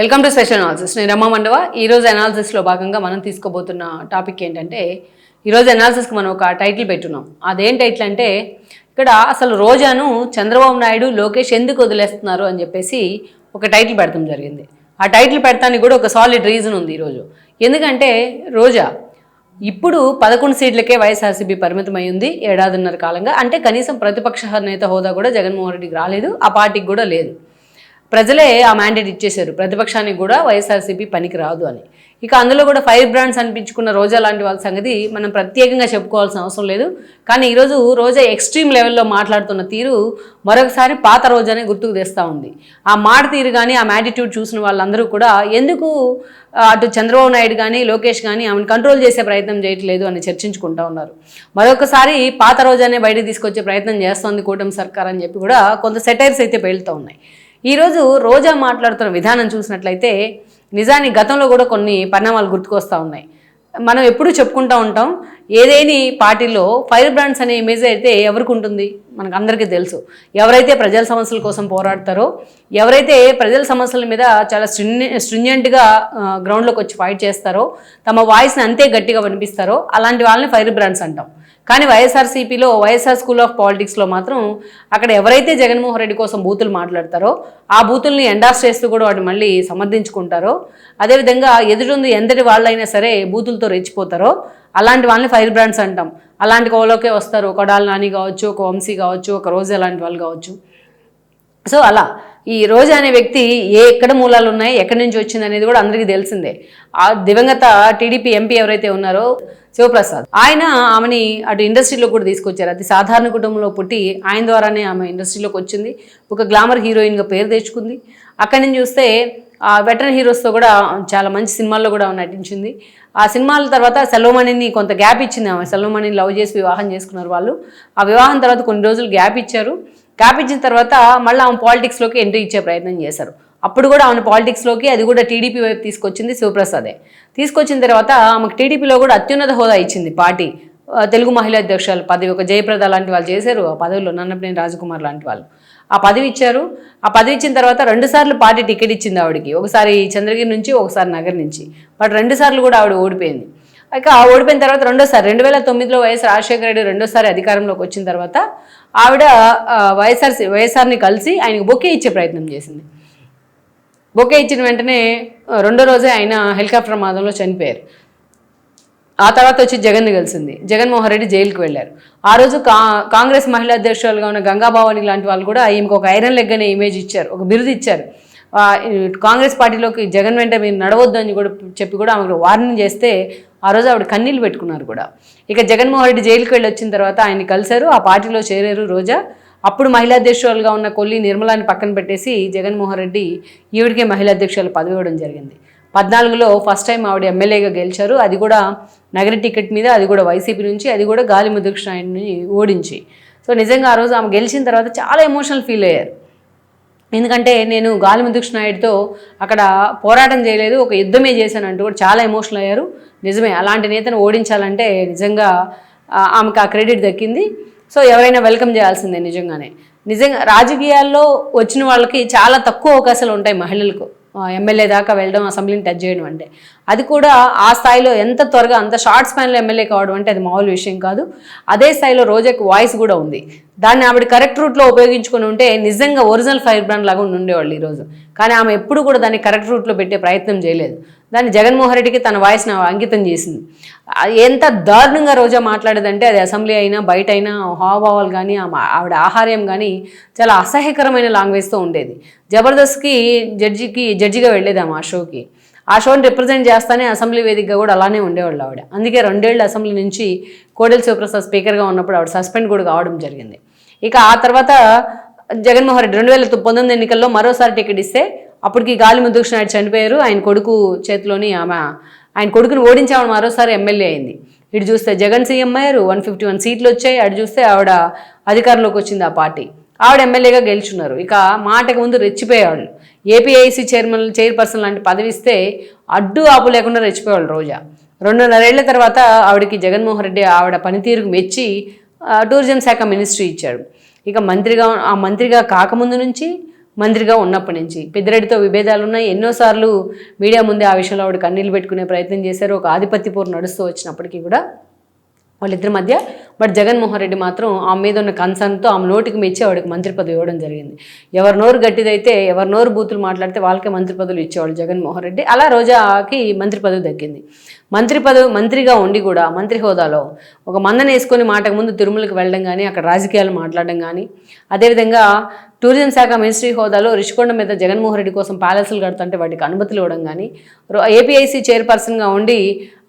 Welcome to special analysis నేను రమా మండవ. ఈరోజు అనాలిసిస్లో భాగంగా మనం తీసుకోబోతున్న టాపిక్ ఏంటంటే ఈరోజు అనాలిసిస్కి మనం ఒక టైటిల్ పెట్టున్నాం. అదేం టైటిల్ అంటే ఇక్కడ అసలు రోజాను చంద్రబాబు నాయుడు లోకేష్ ఎందుకు వదిలేస్తున్నారు అని చెప్పేసి ఒక టైటిల్ పెడతాం జరిగింది. ఆ టైటిల్ పెడతానికి కూడా ఒక సాలిడ్ రీజన్ ఉంది ఈరోజు ఎందుకంటే రోజా ఇప్పుడు పదకొండు సీట్లకే వైఎస్ఆర్సీపీ పరిమితమై ఉంది ఏడాదిన్నర కాలంగా. అంటే కనీసం ప్రతిపక్ష నేత హోదా కూడా జగన్మోహన్ రెడ్డికి రాలేదు ఆ పార్టీకి కూడా లేదు. ప్రజలే ఆ మ్యాండేట్ ఇచ్చేశారు. ప్రతిపక్షానికి కూడా వైఎస్ఆర్సీపీ పనికి రాదు అని. ఇక అందులో కూడా ఫైర్ బ్రాండ్స్ అనిపించుకున్న రోజా లాంటి వాళ్ళ సంగతి మనం ప్రత్యేకంగా చెప్పుకోవాల్సిన అవసరం లేదు. కానీ ఈరోజు రోజా ఎక్స్ట్రీమ్ లెవెల్లో మాట్లాడుతున్న తీరు మరొకసారి పాత రోజానే గుర్తుకు తెస్తూ ఉంది. ఆ మాట తీరు కానీ ఆ మ్యాటిట్యూడ్ చూసిన వాళ్ళందరూ కూడా ఎందుకు అటు చంద్రబాబు నాయుడు కానీ లోకేష్ కానీ ఆమెను కంట్రోల్ చేసే ప్రయత్నం చేయట్లేదు అని చర్చించుకుంటూ ఉన్నారు. మరొకసారి పాత రోజానే బయటకు తీసుకొచ్చే ప్రయత్నం చేస్తోంది కూటమి సర్కార్ అని చెప్పి కూడా కొంత సెటైర్స్ అయితే పేలుతూ ఉన్నాయి. ఈరోజు రోజా మాట్లాడుతున్న విధానం చూసినట్లయితే నిజానికి గతంలో కూడా కొన్ని పరిణామాలు గుర్తుకొస్తూ ఉన్నాయి. మనం ఎప్పుడూ చెప్పుకుంటూ ఉంటాం ఏదేని పార్టీలో ఫైర్ బ్రాండ్స్ అనే ఇమేజ్ అయితే ఎవరికి ఉంటుంది మనకు అందరికీ తెలుసు. ఎవరైతే ప్రజల సమస్యల కోసం పోరాడతారో ఎవరైతే ప్రజల సమస్యల మీద చాలా స్ట్రిన్య స్ట్రింజెంట్గా గ్రౌండ్లోకి వచ్చి ఫైట్ చేస్తారో తమ వాయిస్ని అంతే గట్టిగా వినిపిస్తారో అలాంటి వాళ్ళని ఫైర్ బ్రాండ్స్ అంటాం. కానీ వైఎస్ఆర్సీపీలో వైఎస్ఆర్ స్కూల్ ఆఫ్ పాలిటిక్స్లో మాత్రం అక్కడ ఎవరైతే జగన్మోహన్ రెడ్డి కోసం బూతులు మాట్లాడతారో ఆ బూతుల్ని ఎండాస్ చేస్తూ కూడా వాటిని మళ్ళీ సమర్థించుకుంటారో అదేవిధంగా ఎదురుంది ఎంతటి వాళ్ళైనా సరే బూతులతో రెచ్చిపోతారో అలాంటి వాళ్ళని ఫైర్ బ్రాండ్స్ అంటాం. అలాంటి కోలోకే వస్తారు. ఒక డాల్ నాని కావచ్చు ఒక వంశీ కావచ్చు ఒక రోజు అలాంటి వాళ్ళు కావచ్చు. సో అలా. ఈ రోజా అనే వ్యక్తి ఏ ఎక్కడ మూలాలు ఉన్నాయి ఎక్కడి నుంచి వచ్చింది అనేది కూడా అందరికీ తెలిసిందే. ఆ దివంగత టీడీపీ ఎంపీ ఎవరైతే ఉన్నారో శివప్రసాద్. ఆయన ఆమెని అటు ఇండస్ట్రీలో కూడా తీసుకొచ్చారు. అతి సాధారణ కుటుంబంలో పుట్టి ఆయన ద్వారానే ఆమె ఇండస్ట్రీలోకి వచ్చింది. ఒక గ్లామర్ హీరోయిన్గా పేరు తెచ్చుకుంది. అక్కడి నుంచి చూస్తే ఆ వెటరన్ హీరోస్తో కూడా చాలా మంచి సినిమాల్లో కూడా నటించింది. ఆ సినిమాల తర్వాత సెల్వమణిని కొంత గ్యాప్ ఇచ్చింది ఆమె. సెల్వమణిని లవ్ చేసి వివాహం చేసుకున్నారు వాళ్ళు. ఆ వివాహం తర్వాత కొన్ని రోజులు గ్యాప్ ఇచ్చారు. వ్యాపించిన తర్వాత మళ్ళీ ఆమె పాలిటిక్స్లోకి ఎంట్రీ ఇచ్చే ప్రయత్నం చేశారు. అప్పుడు కూడా ఆమె పాలిటిక్స్లోకి అది కూడా టీడీపీ వైపు తీసుకొచ్చింది శివప్రసాదే. తీసుకొచ్చిన తర్వాత ఆమెకు టీడీపీలో కూడా అత్యున్నత హోదా ఇచ్చింది పార్టీ. తెలుగు మహిళా అధ్యక్షుల పదవి ఒక జయప్రద లాంటి వాళ్ళు చేశారు. ఆ పదవిలో నన్నపనేని రాజకుమార్ లాంటి వాళ్ళు. ఆ పదవి ఇచ్చారు. ఆ పదవి ఇచ్చిన తర్వాత రెండుసార్లు పార్టీ టికెట్ ఇచ్చింది ఆవిడకి. ఒకసారి చంద్రగిరి నుంచి ఒకసారి నగర్ నుంచి. బట్ రెండుసార్లు కూడా ఆవిడ ఓడిపోయింది. ఇక ఓడిపోయిన తర్వాత రెండోసారి రెండు వేల తొమ్మిదిలో వైఎస్ రాజశేఖర రెడ్డి రెండోసారి అధికారంలోకి వచ్చిన తర్వాత ఆవిడ వైఎస్ఆర్ వైఎస్ఆర్ని కలిసి ఆయనకు బొకే ఇచ్చే ప్రయత్నం చేసింది. బొకే ఇచ్చిన వెంటనే రెండో రోజే ఆయన హెలికాప్టర్ ప్రమాదంలో చనిపోయారు. ఆ తర్వాత వచ్చి జగన్ కలిసింది. జగన్మోహన్ రెడ్డి జైలుకి వెళ్ళారు. ఆ రోజు కా కాంగ్రెస్ మహిళా అధ్యక్షురాలుగా ఉన్న గంగాభావాని లాంటి వాళ్ళు కూడా ఈమెకు ఒక ఐరన్ లెగ్ అనే ఇమేజ్ ఇచ్చారు ఒక బిరుదు ఇచ్చారు. కాంగ్రెస్ పార్టీలోకి జగన్ వెంట మీరు నడవద్దు అని కూడా చెప్పి కూడా ఆమెకు వార్నింగ్ చేస్తే ఆ రోజు ఆవిడ కన్నీళ్ళు పెట్టుకున్నారు కూడా. ఇక జగన్మోహన్ రెడ్డి జైలుకి వెళ్ళి వచ్చిన తర్వాత ఆయన కలిశారు. ఆ పార్టీలో చేరారు రోజా. అప్పుడు మహిళా అధ్యక్షురాలుగా ఉన్న కొల్లి నిర్మలాని పక్కన పెట్టేసి జగన్మోహన్ రెడ్డి ఈవిడికే మహిళా అధ్యక్షురాలు పదవి ఇవ్వడం జరిగింది. పద్నాలుగులో ఫస్ట్ టైం ఆవిడ ఎమ్మెల్యేగా గెలిచారు. అది కూడా నగర టికెట్ మీద అది కూడా వైసీపీ నుంచి అది కూడా గాలి ముద్రకృష్ణాయన్ని ఓడించి. సో నిజంగా ఆ రోజు ఆమె గెలిచిన తర్వాత చాలా ఎమోషనల్ ఫీల్ అయ్యారు. ఎందుకంటే నేను గాలి ముద్రకృష్ణ నాయుడుతో అక్కడ పోరాటం చేయలేదు ఒక యుద్ధమే చేశాను అంటూ కూడా చాలా ఎమోషనల్ అయ్యారు. నిజమే అలాంటి నేతను ఓడించాలంటే నిజంగా ఆమెకు ఆ క్రెడిట్ దక్కింది. సో ఎవరైనా వెల్కమ్ చేయాల్సిందే నిజంగానే. నిజంగా రాజకీయాల్లో వచ్చిన వాళ్ళకి చాలా తక్కువ అవకాశాలు ఉంటాయి మహిళలకు. ఎమ్మెల్యే దాకా వెళ్ళడం అసెంబ్లీని టచ్ చేయడం అంటే. అది కూడా ఆ స్థాయిలో ఎంత త్వరగా అంత షార్ట్ స్పాన్లో ఎమ్మెల్యే కావడం అంటే అది మామూలు విషయం కాదు. అదే స్థాయిలో రోజాకి వాయిస్ కూడా ఉంది. దాన్ని ఆవిడ కరెక్ట్ రూట్లో ఉపయోగించుకుని ఉంటే నిజంగా ఒరిజినల్ ఫైర్ బ్రాండ్ లాగా ఉండేవాళ్ళు ఈరోజు. కానీ ఆమె ఎప్పుడు కూడా దాన్ని కరెక్ట్ రూట్లో పెట్టే ప్రయత్నం చేయలేదు. దాన్ని జగన్మోహన్ రెడ్డికి తన వాయిస్ని అంకితం చేసింది. ఎంత దారుణంగా రోజా మాట్లాడేదంటే అది అసెంబ్లీ అయినా బయట అయినా హావభావాలు కానీ ఆవిడ ఆహార్యం కానీ చాలా అసహ్యకరమైన లాంగ్వేజ్తో ఉండేది. జబర్దస్త్కి జడ్జికి జడ్జిగా వెళ్ళేది ఆమె ఆ షోకి ఆ షోని రిప్రజెంట్ చేస్తానే అసెంబ్లీ వేదికగా కూడా అలానే ఉండేవాళ్ళు ఆవిడ. అందుకే రెండేళ్ళు అసెంబ్లీ నుంచి కోడెల శివప్రసాద్ స్పీకర్గా ఉన్నప్పుడు ఆవిడ సస్పెండ్ కూడా కావడం జరిగింది. ఇక ఆ తర్వాత జగన్మోహన్ రెడ్డి రెండు వేల పంతొమ్మిది ఎన్నికల్లో మరోసారి టికెట్ ఇస్తే అప్పటికి గాలి ముద్దుకృష్ణ నాయుడు చనిపోయారు. ఆయన కొడుకు చేతిలోని ఆమె ఆయన కొడుకుని ఓడించామని మరోసారి ఎమ్మెల్యే అయింది. ఇటు చూస్తే జగన్ సీఎం అయ్యారు. వన్ ఫిఫ్టీ వన్ సీట్లు వచ్చాయి. అటు చూస్తే ఆవిడ అధికారంలోకి వచ్చింది ఆ పార్టీ. ఆవిడ ఎమ్మెల్యేగా గెలుచున్నారు. ఇక మాటకు ముందు రెచ్చిపోయేవాళ్ళు. ఏపీఐసీ చైర్మన్ చైర్పర్సన్ లాంటి పదవి ఇస్తే అడ్డు ఆపు లేకుండా రెచ్చిపోయేవాళ్ళు రోజా. రెండున్నరేళ్ళ తర్వాత ఆవిడకి జగన్మోహన్ రెడ్డి ఆవిడ పనితీరుకు మెచ్చి టూరిజం శాఖ మినిస్ట్రీ ఇచ్చాడు. ఇక మంత్రిగా ఆ మంత్రిగా కాకముందు నుంచి మంత్రిగా ఉన్నప్పటి నుంచి పెద్దిరెడ్డితో విభేదాలు ఉన్నాయి. ఎన్నోసార్లు మీడియా ముందే ఆ విషయంలో ఆవిడ కన్నీళ్ళు పెట్టుకునే ప్రయత్నం చేశారు. ఒక ఆధిపత్యపోరు నడుస్తూ వచ్చినప్పటికీ కూడా వాళ్ళిద్దరి మధ్య. బట్ జగన్మోహన్ రెడ్డి మాత్రం ఆమె మీద ఉన్న కన్సర్న్తో ఆమె నోటికి మెచ్చి ఆవిడకి మంత్రి పదవి ఇవ్వడం జరిగింది. ఎవరి నోరు గట్టిదైతే ఎవరి నోరు బూతులు మాట్లాడితే వాళ్ళకే మంత్రి పదవులు ఇచ్చేవాళ్ళు జగన్మోహన్ రెడ్డి. అలా రోజాకి మంత్రి పదవి దక్కింది. మంత్రి పదవి మంత్రిగా ఉండి కూడా మంత్రి హోదాలో ఒక మందన వేసుకొని మాటకు ముందు తిరుమలకి వెళ్ళడం కానీ అక్కడ రాజకీయాలు మాట్లాడడం కానీ అదేవిధంగా టూరిజం శాఖ మినిస్ట్రీ హోదాలో రిషికొండ మీద జగన్మోహన్ రెడ్డి కోసం ప్యాలెస్లు కడుతుంటే వాటికి అనుమతులు ఇవ్వడం కానీ ఏపీఐసీ చైర్పర్సన్గా ఉండి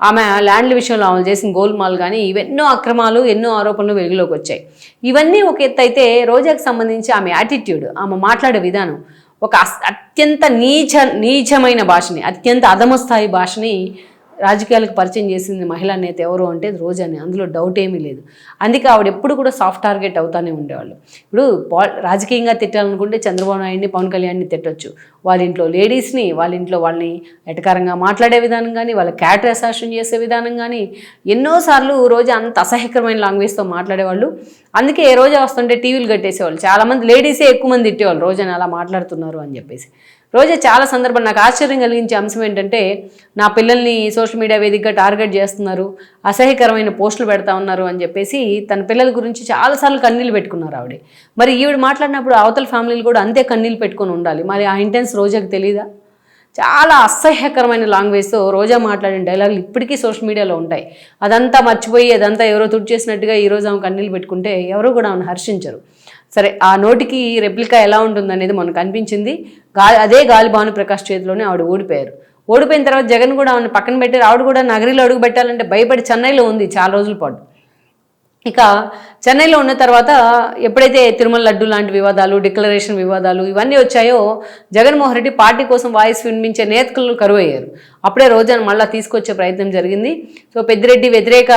ఆమె ల్యాండ్ల విషయంలో ఆమె చేసిన గోల్మాల్ కానీ ఇవెన్నో అక్రమాలు ఎన్నో ఆరోపణలు వెలుగులోకి వచ్చాయి. ఇవన్నీ ఒక ఎత్తు అయితే రోజాకి సంబంధించి ఆమె యాటిట్యూడ్ ఆమె మాట్లాడే విధానం ఒక అస్- అత్యంత నీచ నీచమైన భాషని అత్యంత అధమస్థాయి భాషని రాజకీయాలకు పరిచయం చేసింది మహిళా నేత ఎవరు అంటే రోజు రోజాని అందులో డౌట్ ఏమీ లేదు. అందుకే ఆవిడ ఎప్పుడు కూడా సాఫ్ట్ టార్గెట్ అవుతానే ఉండేవాళ్ళు. ఇప్పుడు రాజకీయంగా తిట్టాలనుకుంటే చంద్రబాబు నాయుడిని పవన్ కళ్యాణ్ని తిట్టొచ్చు. వాళ్ళ ఇంట్లో లేడీస్ని వాళ్ళ ఇంట్లో వాళ్ళని ఎటకారంగా మాట్లాడే విధానం కానీ వాళ్ళ క్యాటర్ అసాషన్ చేసే విధానం కానీ ఎన్నోసార్లు రోజు అంత అసహ్యకరమైన లాంగ్వేజ్తో మాట్లాడేవాళ్ళు. అందుకే ఏ రోజు వస్తుంటే టీవీలు కట్టేసేవాళ్ళు. చాలామంది లేడీసే ఎక్కువ మంది తిట్టేవాళ్ళు. రోజని అలా మాట్లాడుతున్నారు అని చెప్పేసి. రోజా చాలా సందర్భం నాకు ఆశ్చర్యం కలిగించే అంశం ఏంటంటే నా పిల్లల్ని సోషల్ మీడియా వేదికగా టార్గెట్ చేస్తున్నారు అసహ్యకరమైన పోస్టులు పెడతా ఉన్నారు అని చెప్పేసి తన పిల్లల గురించి చాలాసార్లు కన్నీళ్ళు పెట్టుకున్నారు ఆవిడ. మరి ఈవిడ మాట్లాడినప్పుడు అవతల ఫ్యామిలీలు కూడా అంతే కన్నీళ్ళు పెట్టుకొని ఉండాలి. మరి ఆ ఇంటెన్స్ రోజాకి తెలీదా? చాలా అసహ్యకరమైన లాంగ్వేజ్తో రోజా మాట్లాడిన డైలాగులు ఇప్పటికీ సోషల్ మీడియాలో ఉంటాయి. అదంతా మర్చిపోయి అదంతా ఎవరో తుడి చేసినట్టుగా ఈరోజు ఆమె కన్నీళ్ళు పెట్టుకుంటే ఎవరు కూడా ఆమెను హర్షించరు. సరే ఆ నోటికి రెప్లికా ఎలా ఉంటుందనేది మనకు అనిపించింది. గా అదే గాలి భాను ప్రకాష్ చేతిలోనే ఆవిడ ఓడిపోయారు. ఓడిపోయిన తర్వాత జగన్ కూడా ఆమెను పక్కన పెట్టారు ఆవిడ కూడా నగరిలో అడుగు పెట్టాలంటే భయపడి చెన్నైలో ఉంది చాలా రోజుల పాటు. ఇక చెన్నైలో ఉన్న తర్వాత ఎప్పుడైతే తిరుమల లడ్డు లాంటి వివాదాలు డిక్లరేషన్ వివాదాలు ఇవన్నీ వచ్చాయో జగన్మోహన్ రెడ్డి పార్టీ కోసం వాయిస్ వినిపించే నేతలు కరువు అయ్యారు అప్పుడే రోజాను మళ్ళీ తీసుకొచ్చే ప్రయత్నం జరిగింది. సో పెద్దిరెడ్డి వ్యతిరేక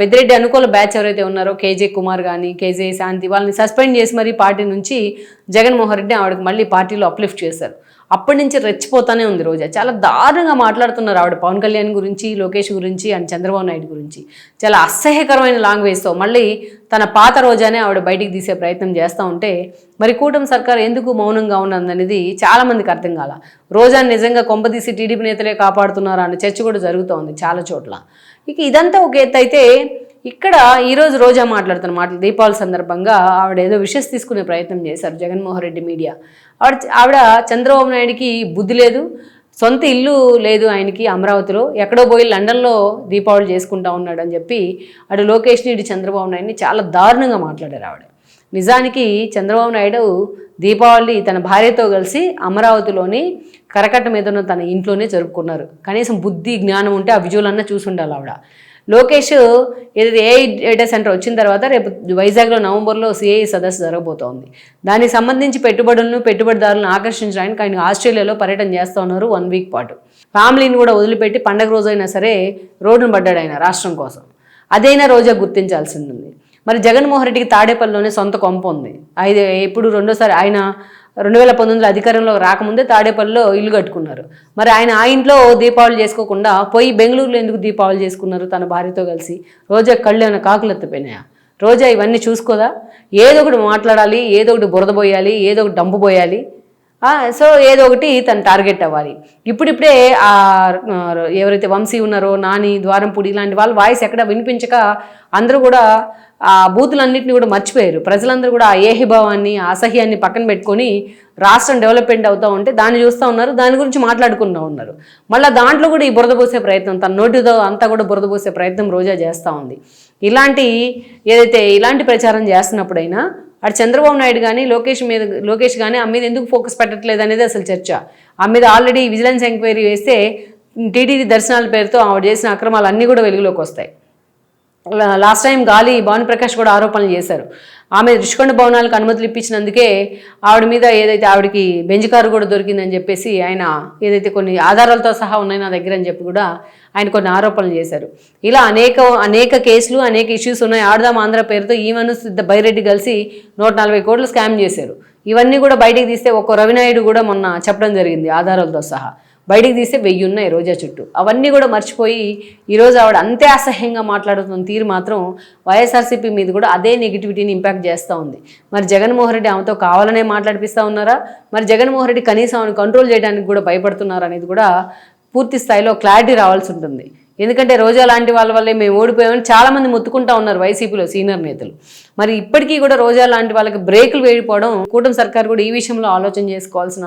పెద్దిరెడ్డి అనుకూల బ్యాచ్ ఎవరైతే ఉన్నారో కేజే కుమార్ కానీ కేజే శాంతి వాళ్ళని సస్పెండ్ చేసి మరీ పార్టీ నుంచి జగన్మోహన్ రెడ్డి ఆవిడకి మళ్ళీ పార్టీలో అప్లిఫ్ట్ చేశారు. అప్పటి నుంచి రెచ్చిపోతానే ఉంది రోజా. చాలా దారుణంగా మాట్లాడుతున్నారు ఆవిడ పవన్ కళ్యాణ్ గురించి లోకేష్ గురించి అండ్ చంద్రబాబు నాయుడు గురించి. చాలా అసహ్యకరమైన లాంగ్వేజ్తో మళ్ళీ తన పాత రోజానే ఆవిడ బయటికి తీసే ప్రయత్నం చేస్తూ ఉంటే మరి కూటమి సర్కార్ ఎందుకు మౌనంగా ఉన్నదనేది చాలామందికి అర్థం కాల. రోజాని నిజంగా కొంపదీసి టీడీపీ నేతలే కాపాడుతున్నారా అనే చర్చ కూడా జరుగుతూ ఉంది చాలా చోట్ల. ఇక ఇదంతా ఒక ఎత్తు అయితే ఇక్కడ ఈరోజు రోజా మాట్లాడుతున్న మాటలు దీపావళి సందర్భంగా ఆవిడ ఏదో విషెస్ తీసుకునే ప్రయత్నం చేశారు జగన్మోహన్ రెడ్డి మీడియా. ఆవిడ ఆవిడ చంద్రబాబు నాయుడికి బుద్ధి లేదు సొంత ఇల్లు లేదు ఆయనకి అమరావతిలో ఎక్కడో పోయి లండన్లో దీపావళి చేసుకుంటా ఉన్నాడు అని చెప్పి అటు లోకేష్ని ఇటు చంద్రబాబు నాయుడిని చాలా దారుణంగా మాట్లాడారు ఆవిడ. నిజానికి చంద్రబాబు నాయుడు దీపావళి తన భార్యతో కలిసి అమరావతిలోని కరకట్ట మీద ఉన్న తన ఇంట్లోనే జరుపుకున్నారు. కనీసం బుద్ధి జ్ఞానం ఉంటే ఆ విజువలన్నా చూసుండాలి చూసి ఉండాలి ఆవిడ. లోకేష్ ఏదైతే ఏఐ డేటా సెంటర్ వచ్చిన తర్వాత రేపు వైజాగ్లో నవంబర్లో సిఐ సదస్సు జరగబోతోంది. దానికి సంబంధించి పెట్టుబడులను పెట్టుబడిదారులను ఆకర్షించడానికి ఆయన ఆస్ట్రేలియాలో పర్యటన చేస్తూ ఉన్నారు వన్ వీక్ పాటు. ఫ్యామిలీని కూడా వదిలిపెట్టి పండగ రోజైనా సరే రోడ్డును పడ్డాడు ఆయన రాష్ట్రం కోసం. అదైనా రోజా గుర్తించాల్సింది మరి జగన్మోహన్ రెడ్డికి తాడేపల్లిలోనే సొంత కొంప ఉంది. ఐదు ఎప్పుడు రెండోసారి ఆయన రెండు వేల పంతొమ్మిదిలో అధికారంలో రాకముందే తాడేపల్లిలో ఇల్లు కట్టుకున్నారు. మరి ఆయన ఆ ఇంట్లో దీపావళి చేసుకోకుండా పోయి బెంగళూరులో ఎందుకు దీపావళి చేసుకున్నారు తన భార్యతో కలిసి? రోజా కళ్ళు ఏమైనా కాకులు ఎత్తిపోయినాయా? రోజా ఇవన్నీ చూసుకోదా? ఏదో ఒకటి మాట్లాడాలి ఏదో ఒకటి బురద పోయాలి ఏదో ఒకటి డంపు పోయాలి సో ఏదో ఒకటి తను టార్గెట్ అవ్వాలి. ఇప్పుడిప్పుడే ఆ ఎవరైతే వంశీ ఉన్నారో నాని ద్వారంపూడి ఇలాంటి వాళ్ళ వాయిస్ ఎక్కడ వినిపించక అందరూ కూడా ఆ బూతులన్నింటినీ కూడా మర్చిపోయారు. ప్రజలందరూ కూడా ఆ ఏహిభావాన్ని అసహ్యాన్ని పక్కన పెట్టుకొని రాష్ట్రం డెవలప్మెంట్ అవుతూ ఉంటే దాన్ని చూస్తూ ఉన్నారు దాని గురించి మాట్లాడుకుంటూ ఉన్నారు. మళ్ళీ దాంట్లో కూడా ఈ బురద పోసే ప్రయత్నం తన నోటితో అంతా కూడా బురద పోసే ప్రయత్నం రోజా చేస్తూ ఉంది. ఇలాంటి ఏదైతే ఇలాంటి ప్రచారం చేస్తున్నప్పుడైనా అటు చంద్రబాబు నాయుడు కానీ లోకేష్ మీద లోకేష్ కానీ ఆ మీద ఎందుకు ఫోకస్ పెట్టట్లేదు అనేది అసలు చర్చ. ఆ మీద ఆల్రెడీ విజిలెన్స్ ఎంక్వైరీ వేస్తే టీటీడీ దర్శనాల పేరుతో ఆవిడ చేసిన అక్రమాలు అన్నీ కూడా వెలుగులోకి వస్తాయి. లాస్ట్ టైం గాలి భానుప్రకాష్ కూడా ఆరోపణలు చేశారు. ఆమె రుషికొండ భవనాలకు అనుమతులు ఇప్పించినందుకే ఆవిడ మీద ఏదైతే ఆవిడకి బెంజ్ కారు కూడా దొరికిందని చెప్పేసి ఆయన ఏదైతే కొన్ని ఆధారాలతో సహా ఉన్నాయి నా దగ్గర అని చెప్పి కూడా ఆయన కొన్ని ఆరోపణలు చేశారు. ఇలా అనేక అనేక కేసులు అనేక ఇష్యూస్ ఉన్నాయి. ఆడదాం ఆంధ్ర పేరుతో ఈమెను సిద్ధ బైరెడ్డి కలిసి నూట నలభై కోట్లు స్కామ్ చేశారు. ఇవన్నీ కూడా బయటికి తీస్తే ఒక్క రవినాయుడు కూడా మొన్న చెప్పడం జరిగింది ఆధారాలతో సహా. బయటికి తీస్తే వెయ్యి ఉన్నాయి రోజా చుట్టూ. అవన్నీ కూడా మర్చిపోయి ఈరోజు ఆవిడ అంతే అసహ్యంగా మాట్లాడుతున్న తీరు మాత్రం వైఎస్ఆర్సీపీ మీద కూడా అదే నెగిటివిటీని ఇంపాక్ట్ చేస్తూ ఉంది. మరి జగన్మోహన్ రెడ్డి ఆమెతో కావాలనే మాట్లాడిపిస్తూ ఉన్నారా? మరి జగన్మోహన్ రెడ్డి కనీసం ఆమెను కంట్రోల్ చేయడానికి కూడా భయపడుతున్నారా అనేది కూడా పూర్తి స్థాయిలో క్లారిటీ రావాల్సి ఉంటుంది. ఎందుకంటే రోజా లాంటి వాళ్ళ వల్లే మేము ఓడిపోయామని చాలామంది మొత్తుకుంటా ఉన్నారు వైసీపీలో సీనియర్ నేతలు. మరి ఇప్పటికీ కూడా రోజా లాంటి వాళ్ళకి బ్రేకులు వేడిపోవడం కూటమి సర్కార్ కూడా ఈ విషయంలో ఆలోచన చేసుకోవాల్సిన